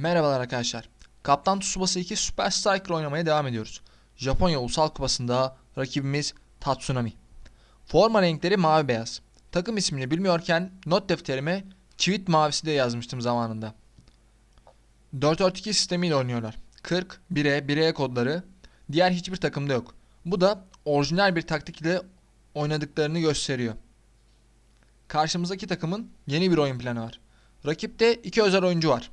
Merhabalar arkadaşlar. Kaptan Tsubasa 2 Super Striker oynamaya devam ediyoruz. Japonya Ulusal Kupası'nda rakibimiz Tatsunami. Forma renkleri mavi beyaz. Takım ismini bilmiyorken not defterime çivit mavisi de yazmıştım zamanında. 4-4-2 sistemiyle oynuyorlar. 40, 1'e, 1'e kodları diğer hiçbir takımda yok. Bu da orijinal bir taktik ile oynadıklarını gösteriyor. Karşımızdaki takımın yeni bir oyun planı var. Rakipte iki özel oyuncu var.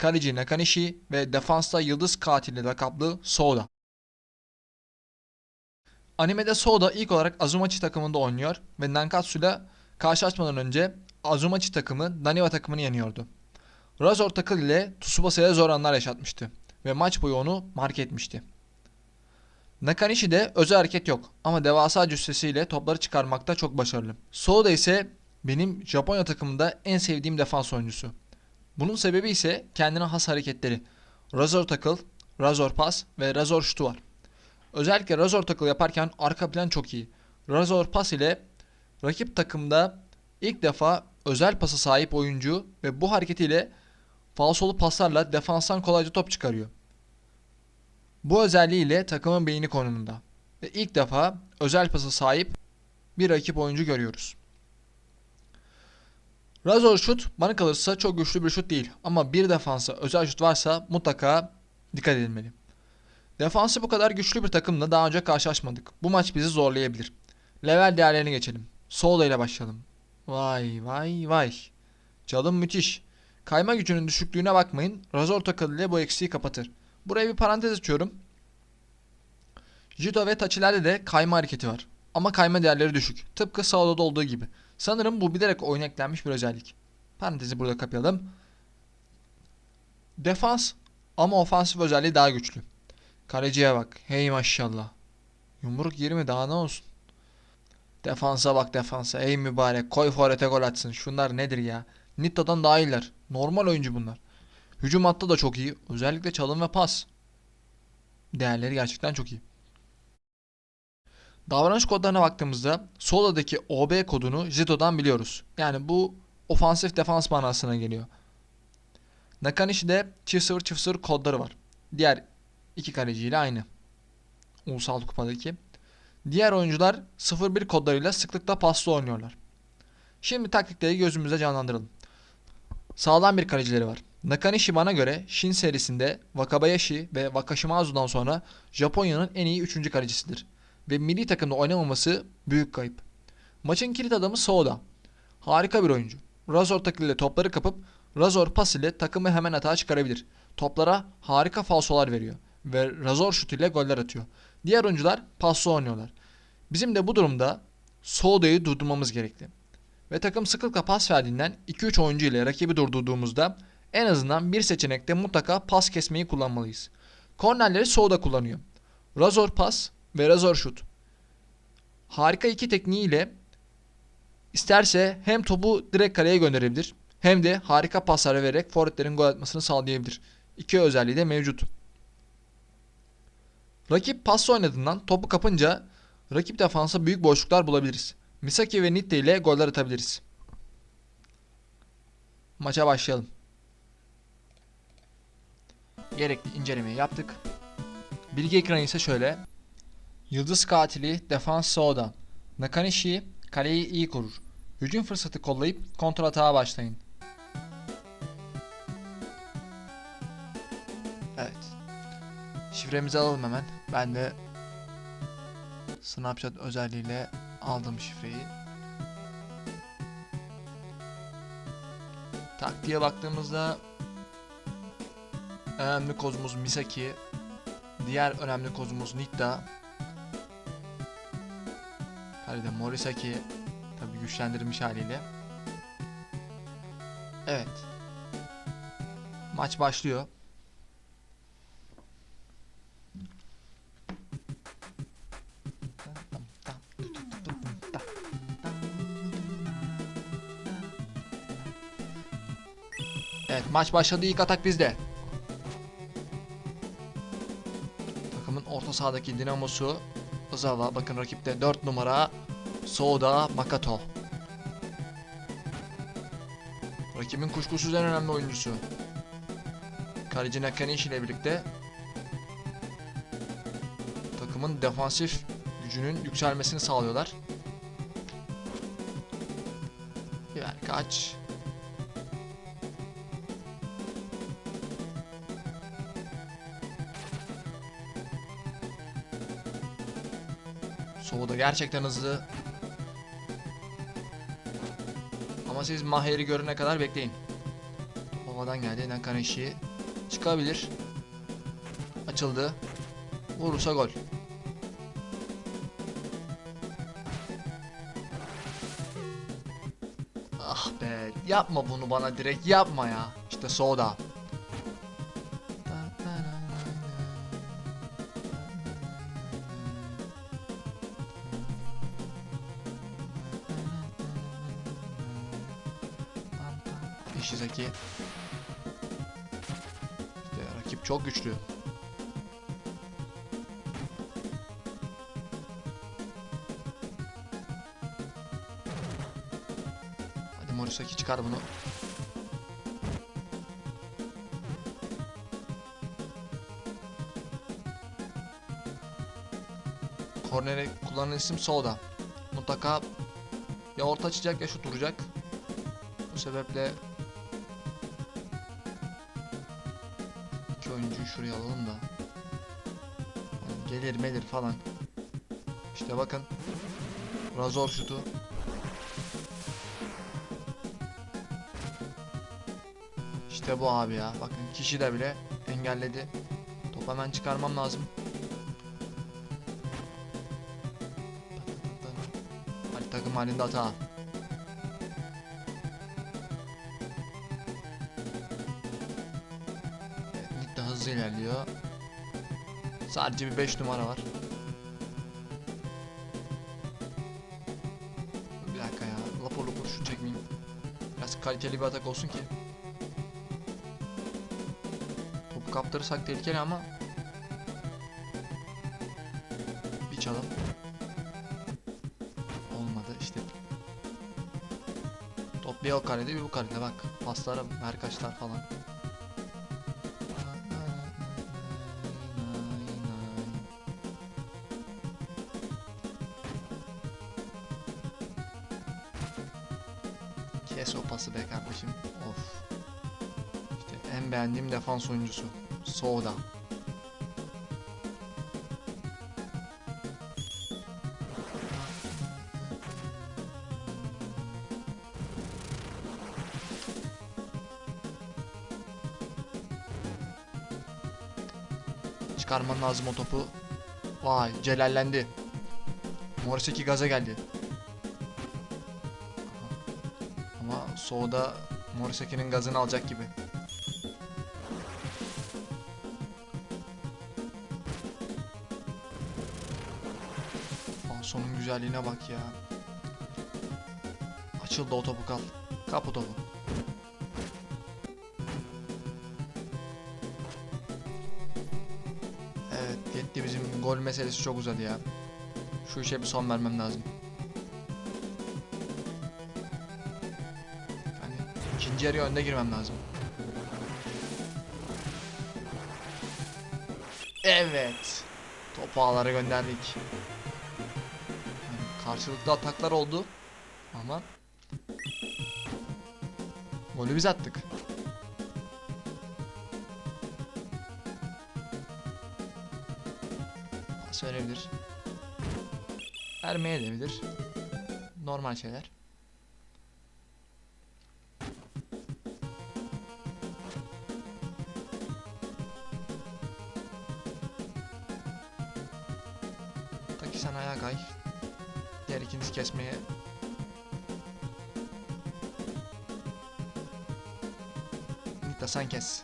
Kaleci Nakanishi ve defansta yıldız katili lakaplı Soda. Animede Soda ilk olarak Azumachi takımında oynuyor ve Nankatsu'yla karşılaşmadan önce Azumachi takımı Daniwa takımını yeniyordu. Razor takıl ile Tsubasa'ya zor anlar yaşatmıştı ve maç boyu onu mark etmişti. Nakanishi'de özel hareket yok ama devasa cüssesiyle topları çıkarmakta çok başarılı. Soda ise benim Japonya takımında en sevdiğim defans oyuncusu. Bunun sebebi ise kendine has hareketleri. Razor takıl, Razor pas ve Razor şutu var. Özellikle Razor takıl yaparken arka plan çok iyi. Razor pas ile rakip takımda ilk defa özel pasa sahip oyuncu ve bu hareketiyle falsolu paslarla defanstan kolayca top çıkarıyor. Bu özelliğiyle takımın beyni konumunda. Ve ilk defa özel pasa sahip bir rakip oyuncu görüyoruz. Razor şut bana kalırsa çok güçlü bir şut değil ama bir defansa özel şut varsa mutlaka dikkat edilmeli. Defansı bu kadar güçlü bir takımla daha önce karşılaşmadık. Bu maç bizi zorlayabilir. Level değerlerine geçelim. Sola ile başlayalım. Vay vay vay. Çalım müthiş. Kayma gücünün düşüklüğüne bakmayın. Razor takılı ile bu eksiği kapatır. Buraya bir parantez açıyorum. Judo ve Tachi'lerde de kayma hareketi var. Ama kayma değerleri düşük. Tıpkı Sağola'da olduğu gibi. Sanırım bu bilerek oyuna eklenmiş bir özellik. Parantezi burada kapayalım. Defans ama ofansif özelliği daha güçlü. Kaleciye bak. Hey maşallah. Yumruk 20 daha ne olsun. Defansa bak defansa. Ey mübarek. Koy forete gol atsın. Şunlar nedir ya? Nitta'dan daha iyiler. Normal oyuncu bunlar. Hücum hattı da çok iyi. Özellikle çalım ve pas. Değerleri gerçekten çok iyi. Davranış kodlarına baktığımızda Sola'daki OB kodunu Jito'dan biliyoruz. Yani bu ofansif defans manasına geliyor. Nakanishi'de çift sıfır çift sıfır kodları var. Diğer iki kaleciyle aynı. Ulusal kupadaki. Diğer oyuncular 0-1 kodlarıyla sıklıkla paslı oynuyorlar. Şimdi taktikleri gözümüzde canlandıralım. Sağlam bir kalecileri var. Nakanishi bana göre Shin serisinde Wakabayashi ve Wakashimazu'dan sonra Japonya'nın en iyi 3. kalecisidir ve milli takımda oynamaması büyük kayıp. Maçın kilit adamı Soda. Harika bir oyuncu. Razor takıl ile topları kapıp Razor pas ile takımı hemen atağa çıkarabilir. Toplara harika falsolar veriyor ve Razor şut ile goller atıyor. Diğer oyuncular paslı oynuyorlar. Bizim de bu durumda Soda'yı durdurmamız gerekli. Ve takım sıklıkla pas verdiğinden 2-3 oyuncu ile rakibi durdurduğumuzda en azından bir seçenekte mutlaka pas kesmeyi kullanmalıyız. Kornerleri Soda kullanıyor. Razor pas ve Razor şut. Harika iki tekniğiyle isterse hem topu direkt kaleye gönderebilir hem de harika paslar vererek forvetlerin gol atmasını sağlayabilir. İki özelliği de mevcut. Rakip pasla oynadığından topu kapınca rakip defansa büyük boşluklar bulabiliriz. Misaki ve Nitte ile goller atabiliriz. Maça başlayalım. Gerekli incelemeyi yaptık. Bilgi ekranı ise şöyle. Yıldız katili defans Soda. Nakanishi kaleyi iyi korur. Hücum fırsatı kollayıp kontratağa başlayın. Evet. Şifremizi alalım hemen. Ben de Snapchat özelliğiyle aldım şifreyi. Taktiğe baktığımızda önemli kozumuz Misaki, diğer önemli kozumuz Nitta, Kalede Morisaki tabi güçlendirilmiş haliyle. Evet. Maç başlıyor. Evet maç başladı ilk atak bizde. Takımın orta sahadaki dinamosu Ozawa bakın rakipte 4 numara Soda Makato. Rakibin kuşkusuz en önemli oyuncusu. Kaleci Nakanishi ile birlikte takımın defansif gücünün yükselmesini sağlıyorlar. Ver kaç. Gerçekten hızlı. Ama siz Maher'i görene kadar bekleyin. Havadan geldi. Nakanishi çıkabilir. Açıldı. Vurursa gol. Ah be yapma bunu bana direkt yapma ya. İşte soda. Çok güçlü. Hadi Morisaki çıkar bunu. Kornere kullanılan isim Soda. Mutlaka ya orta açacak ya şut vuracak. Bu sebeple şuraya alalım da Yani gelir melir falan. İşte bakın. Razor şutu. İşte bu abi ya. Bakın kişi de bile engelledi. Top hemen çıkarmam lazım. Hadi takım halinde hata. Hızlı ilerliyor. Sadece bir 5 numara var. Bir dakika ya. Lapor lapor şut çekmeyeyim. Biraz kaliteli bir atak olsun ki. Topu kaptırırsak tehlikeli ama bir çalım olmadı işte top bir o karede bir bu karede bak paslara merkaçlar falan Kes o pası be kardeşim. Of. İşte en beğendiğim defans oyuncusu. Soda. Çıkarman lazım o topu. Vay celallendi. Moriseki gaza geldi. Soğu'da Moriseki'nin gazını alacak gibi. Anson'un güzelliğine bak ya. Açıldı o topu kal. Kap o topu. Evet yetti bizim gol meselesi çok uzadı ya. Şu işe bir son vermem lazım. İkinci yarıya önde girmem lazım. Evet. Topu ağlara gönderdik. Yani karşılıklı ataklar oldu. Ama golü biz attık. Pas verebilir. Vermeye de bilir. Normal şeyler. Sen kes.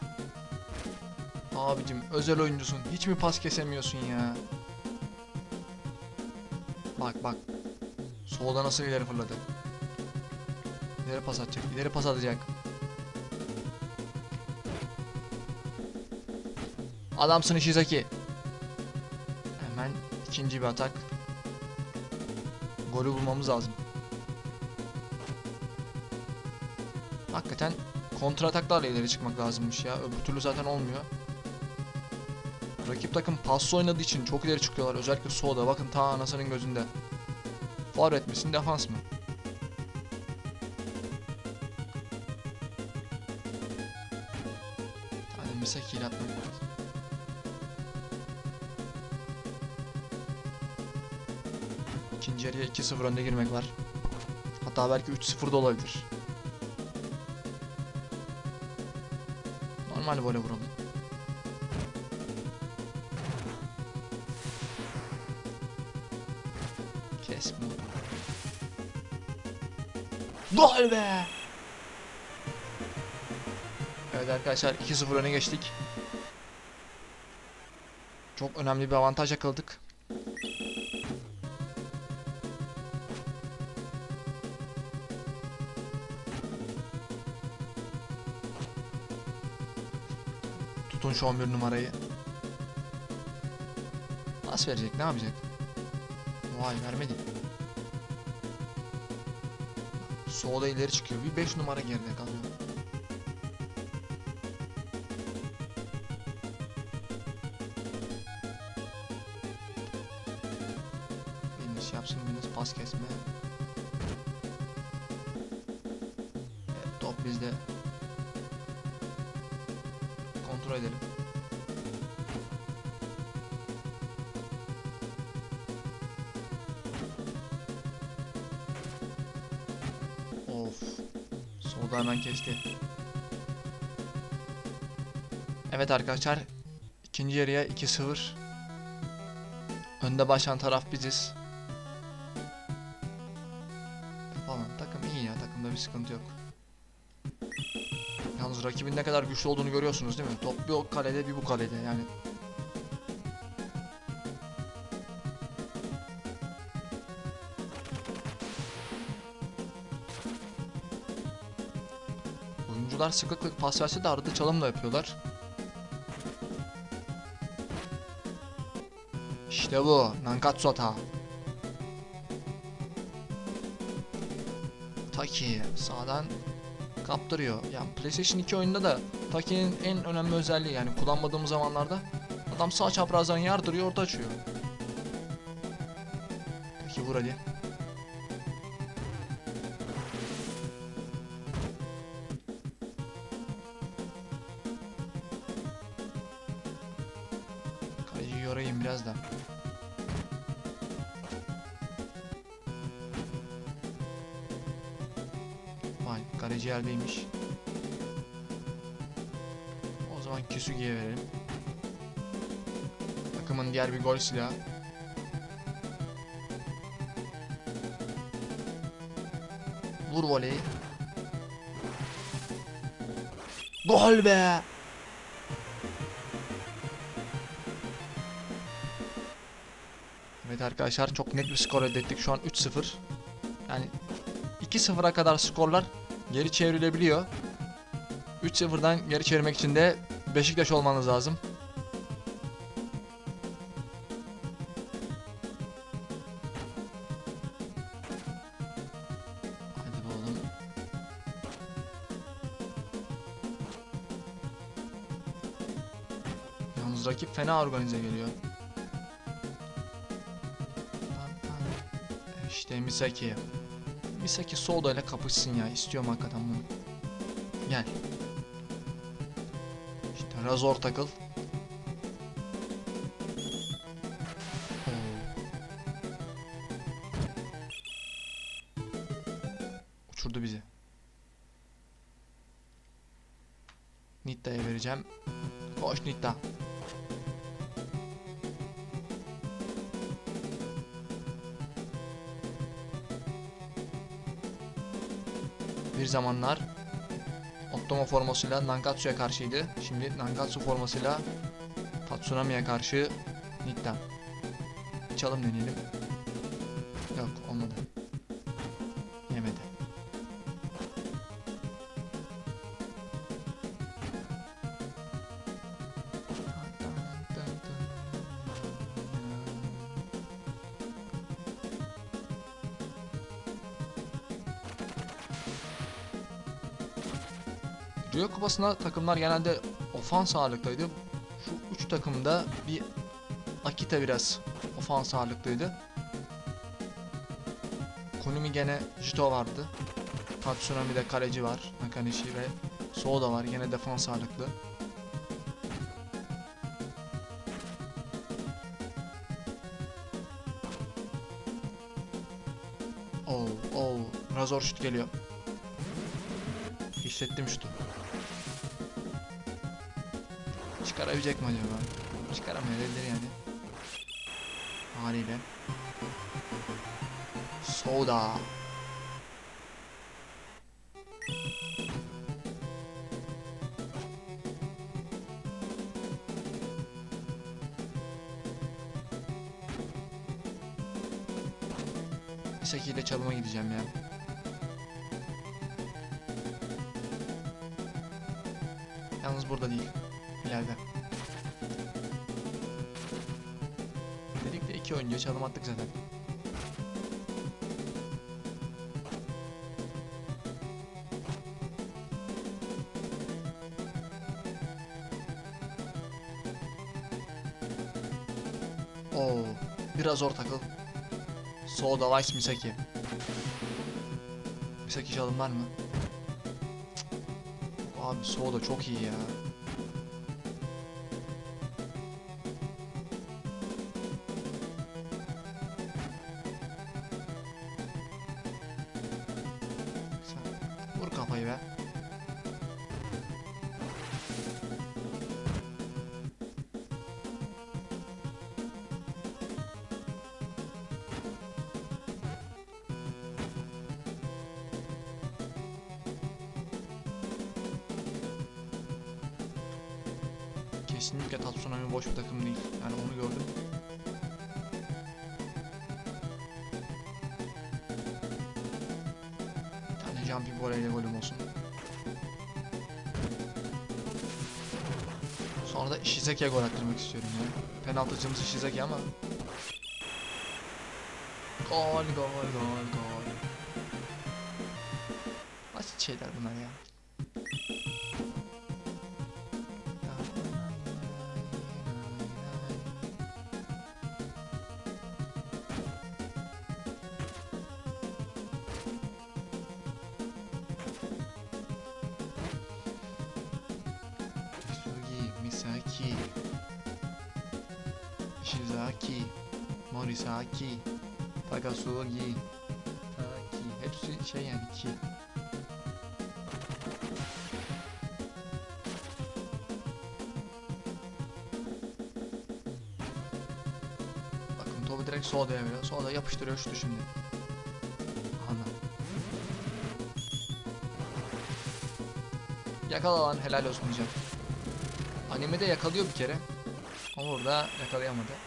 Abicim özel oyuncusun. Hiç mi pas kesemiyorsun ya? Bak bak. Solda nasıl ileri fırladı. İleri pas atacak. ileri pas atacak. Adamsın Ishizaki. Hemen ikinci bir atak. Golü bulmamız lazım. Kontra ataklarla ileri çıkmak lazımmış ya. Öbür türlü zaten olmuyor. Rakip takım paslı oynadığı için çok ileri çıkıyorlar. Özellikle Soda. Bakın ta anasının gözünde. Forvet misin defans mı? Tane Misaki ile atmak. İkinci yarıya 2-0 önde girmek var. Hatta belki 3-0 da olabilir. Normal böyle vuralım. Kes bunu. Gol be! Evet arkadaşlar 2-0 öne geçtik. Çok önemli bir avantaj yakaladık. Tutun şu 11 numarayı. Pas verecek ne yapacak? Vay vermedi. Soğuda ileri çıkıyor. Bir 5 numara geride kalıyor. Solda hemen kesti. Evet arkadaşlar. ikinci yarıya 2-0. Önde başlayan taraf biziz. Falan takım iyi ya takımda bir sıkıntı yok. Yalnız rakibin ne kadar güçlü olduğunu görüyorsunuz değil mi? Top bir o kalede bir bu kalede yani. Oyuncular sıklıkla pas verse de arada çalım da yapıyorlar. İşte bu. Nankatsu hata. Taki sağdan kaptırıyor. Yani PlayStation 2 oyununda da Taki'nin en önemli özelliği yani kullanmadığımız zamanlarda adam sağ çaprazdan yardırıyor orta açıyor. Taki vur hadi. Kisugi'ye verelim. Takımın diğer bir gol silahı. Vur voleyi. Gol be! Evet arkadaşlar çok net bir skor elde ettik. Şu an 3-0. Yani 2-0'a kadar skorlar geri çevrilebiliyor. 3-0'dan geri çevirmek için de Beşiktaş olmanız lazım. Yalnız rakip fena organize geliyor. İşte Misaki. Misaki Soda ile kapışsın ya. İstiyorum hakikaten bunu. Gel. İşte Razor takıl. Uçurdu bizi. Nitta'ya vereceğim. Koş Nitta. Bir zamanlar Ottomo formasıyla Nankatsu'ya karşıydı. Şimdi Nankatsu formasıyla Tatsunami'ye karşı Nitta. Çalım deneyelim. Yok olmadı. Dünya Kupası'nda takımlar genelde ofans ağırlıklıydı. Şu üç takımda bir Akita biraz ofans ağırlıklıydı. Konumi gene Jito vardı. Tatsunami'de kaleci var. Nakanishi ve Soda var. Yine defans ağırlıklı. Oh, oh. Razor şut geliyor. Hissettim şutu. Çıkarabilecek mi acaba? Çıkaramayabilir yani. Haliyle. Soda. Seki ile çalıma gideceğim ya. Yalnız burada değil. İleride. Dedik de iki oyuncuya çalım attık zaten. Oo, biraz zor takıl. Soda Vice Misaki. Misaki çalım var mı? Cık. Abi Soda çok iyi ya. Bir tane jumping volley golüm olsun. Sonra da Ishizaki'ye gol attırmak istiyorum ya. Penaltıcımız Ishizaki ama. Gol gol gol gol. Basit şeyler bunlar ya. Shizaki, Morisaki, Takasugi, Taki. Hepsi şey yani ki. Bakın topu direkt Soda'ya veriyor. Soda yapıştırıyor şutu şimdi. Ana. Yakala lan helal olsun diyeceğim. Animede yakalıyor bir kere. Ama burada yakalayamadı.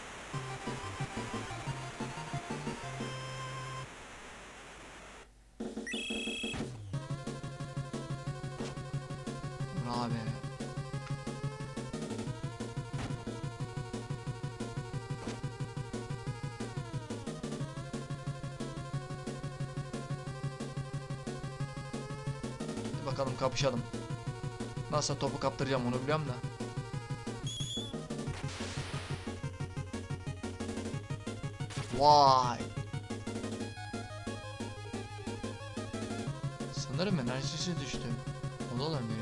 Bakalım kapışalım. Nasıl topu kaptıracağım onu biliyorum da. Vay. Sanırım enerjisi düştü. O da olabilir.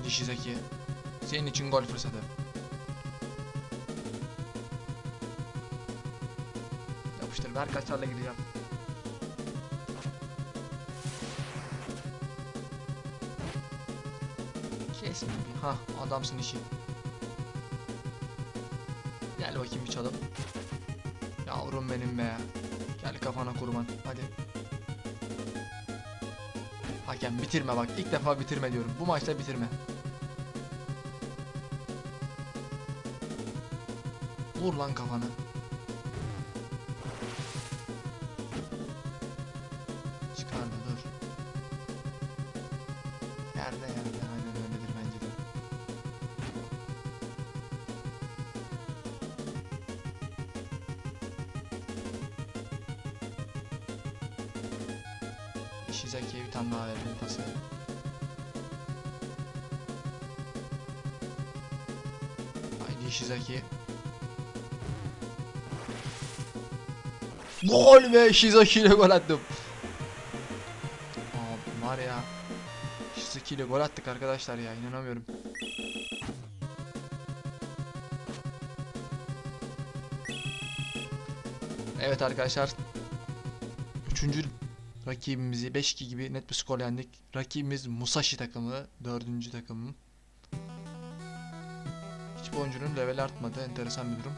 Haydi Shizaki. Senin için gol fırsatı. Yapıştır. Ver kaçarla gideceğim. Bir. Hah adamsın işi. Gel bakayım bir çalım. Yavrum benim be. Gel kafana kurban. Hadi. Hakem bitirme bak. İlk defa bitirme diyorum. Bu maçta bitirme. Vur lan kafanı. Çıkardı dur. Yerde yerde Shizaki'ye bir tane daha verelim pası. Haydi Shizaki. Gol be Shizaki ile gol attım. Abi var ya. Shizaki ile gol attık arkadaşlar ya inanamıyorum. Evet arkadaşlar. Üçüncü rakibimizi 5-2 gibi net bir skor yendik. Rakibimiz Musashi takımı. Dördüncü takımım. Hiçbir oyuncunun level artmadı. Enteresan bir durum.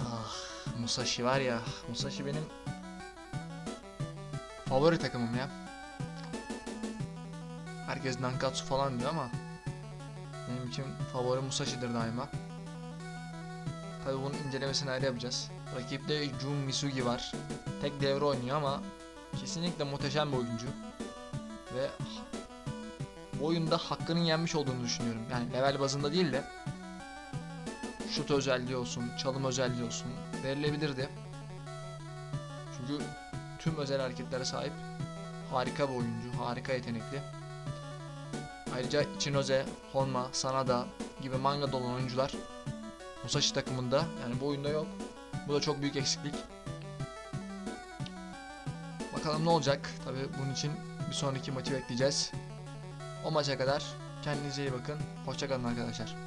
Ah, Musashi var ya. Musashi benim favori takımım ya. Herkes Nankatsu falan diyor ama için favori Musashi'dir daima. Tabi bunun incelemesini ayrı yapacağız. Rakipte Jun Misugi var. Tek devre oynuyor ama kesinlikle muhteşem bir oyuncu. Ve bu oyunda hakkının yenmiş olduğunu düşünüyorum. Yani level bazında değil de şut özelliği olsun, çalım özelliği olsun verilebilirdi. Çünkü tüm özel hareketlere sahip harika bir oyuncu, harika yetenekli. Ayrıca Ichinoze, Honma, Sanada gibi manga dolu oyuncular Musashi takımında yani bu oyunda yok. Bu da çok büyük eksiklik. Bakalım ne olacak. Tabi bunun için bir sonraki maçı bekleyeceğiz. O maça kadar kendinize iyi bakın. Hoşçakalın arkadaşlar.